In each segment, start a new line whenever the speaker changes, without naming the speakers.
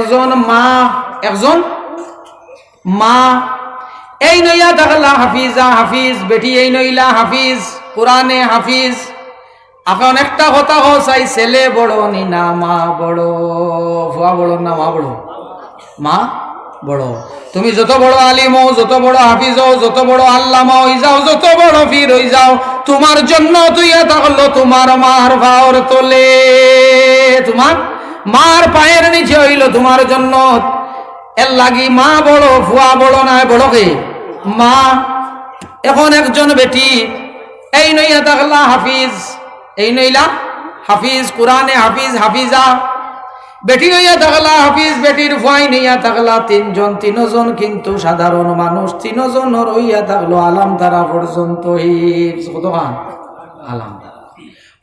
একজন মা একজন মা। এই নইয়া থাকলা হাফিজা, হাফিজ, বেটি এই নইলা, হাফিজ, কোরআনে হাফিজ। এখন একটা কথা হো চাই ছেলে বড় নি না মা বড়? ফুয়া বড় না মা বড়? মা বড়। তুমি যত বড় আলিম হও, যত বড় হাফিজ হও, যত বড় আল্লামা হই যাও, যত বড় ফির হই যাও, তোমার জন্য তুই থাকল তোমার মার ভাওর তোলে। তোমার মার পায়ের নিচে হইল তোমার জন্য। এর লাগি মা বড় ফুয়া বড় না বড় কে? মা, এখন একজন বেটি, এই নইয়া থাকলা হাফিজ, এই নইলা হাফিজ, কোরআনে হাফিজ, হাফিজা। বেটি হইয়া থাকলা হাফিজ, বেটির ফুয়াই নইয়া থাকলা তিনজন তিনজন কিন্তু সাধারণ মানুষ তিনজন হইয়া থাকল আলাম তারা পর্যন্ত আলাম তারা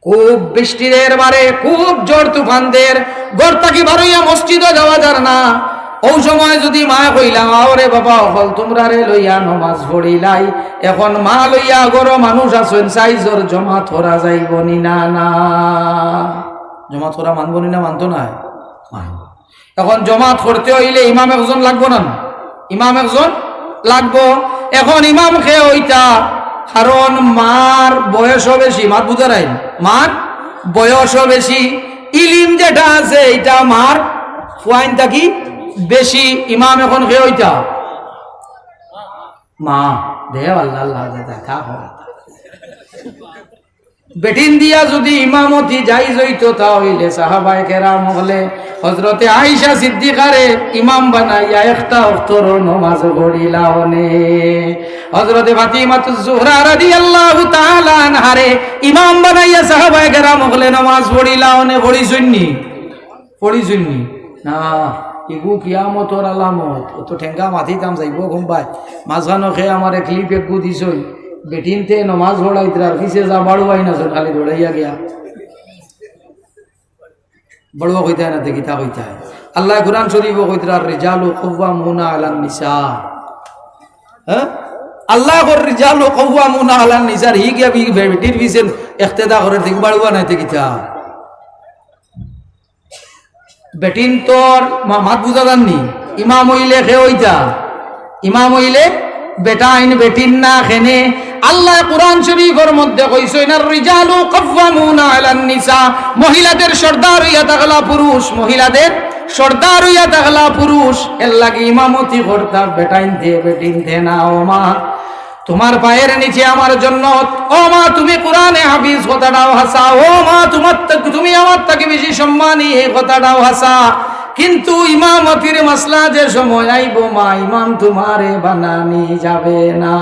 খুব বৃষ্টির বারে খুব জোর তুফানদের। গড় থাকি বারইয়া মসজিদও যাওয়া যার না? ও সময় যদি মা কইলাম আওরে বাবা, হল তোমরা রে লইয়া নমাজ পড়িলাই। এখন মা লইয়া গরো মানুষ আছেন, সাইজর জমা থরা যাইব নি না না। জমা থরা মানব নি না, মানতো না? এখন জমা করতে হইলে ইমাম একজন লাগবো না? ইমাম একজন লাগবো। এখন ইমাম খেয়ে ওইটা কারণ মার বয়সও বেশি, মার বুঝা নাই? মার বয়সও বেশি। ইলিম যেটা আছে এটা মার ফুয়াইনটা কি? বেশি। ইমাম এখন কে ওইটা? মা। দেখা হয়। বেটিন দিয়া যদি ইমামতি যাই জইত তাহলে সাহাবাই কেরাম হলে হজরতে আইসা সিদ্দিকারে ইমাম বানাইয়া একটা অক্তর নমাজ পড়িলাওনে হজরতে ফাতিমাতু জুহরা ইমাম বানাইয়া সাহাবাই কেরাম হলে নমাজ পড়িলাওনে পড়ি শুননি পড়ি শুননি না, ইগু কিয়ামতর আলামত। তো ঠেঙ্গা মাথি কাম যাইব ঘুম পাই মাঝখানো খেয়ে আমার ক্লিপ একগু দিছই। বেটিনতে নমাজ পড়াইতরার পিছে যা বাড়ুয়াই না খালি দৌড়াইয়া গিয়া। বড়ুয়া কইতে না তা কইতে আল্লাহ কুরআন শরীফ কইতরার রিজালু কওয়ামুনা আলান নিসা। হ্যাঁ? আল্লাহ কর, রিজালু কওয়ামুনা আলান নিসার হি গিয়া বি বেটির পিছে ইক্তেদা করে ঠিক বাড়ুয়া দেখি তা বেটিন তোর মাত বুঝা জাননি? ইমাম হইলে খে হইতা? ইমাম হইলে বেটা আইন বেটিন না খেনে। আল্লাহ কোরআন শরীফের মধ্যে কইছে না রিজালু কাফামুনা আলান নিসা। মহিলাদের সর্দার হইয়া থাকলা পুরুষ, মহিলাদের সর্দার হইয়া থাকলা পুরুষ। এর লাগি ইমামতি করতা, বেটাইন দে, বেটিন দে না, ও মা, তোমার পায়ের নিচে আমার জন্য ও মা, তুমি কোরআনে হাফিজ, কথাটাও হাসা। ও মা, তোমার তুমি আমার থেকে বেশি সম্মানী, এই কথাটাও হাসা। কিন্তু ইমামতির মাসলা যে সময় আইব মা ইমাম তোমারে বানানি যাবে না।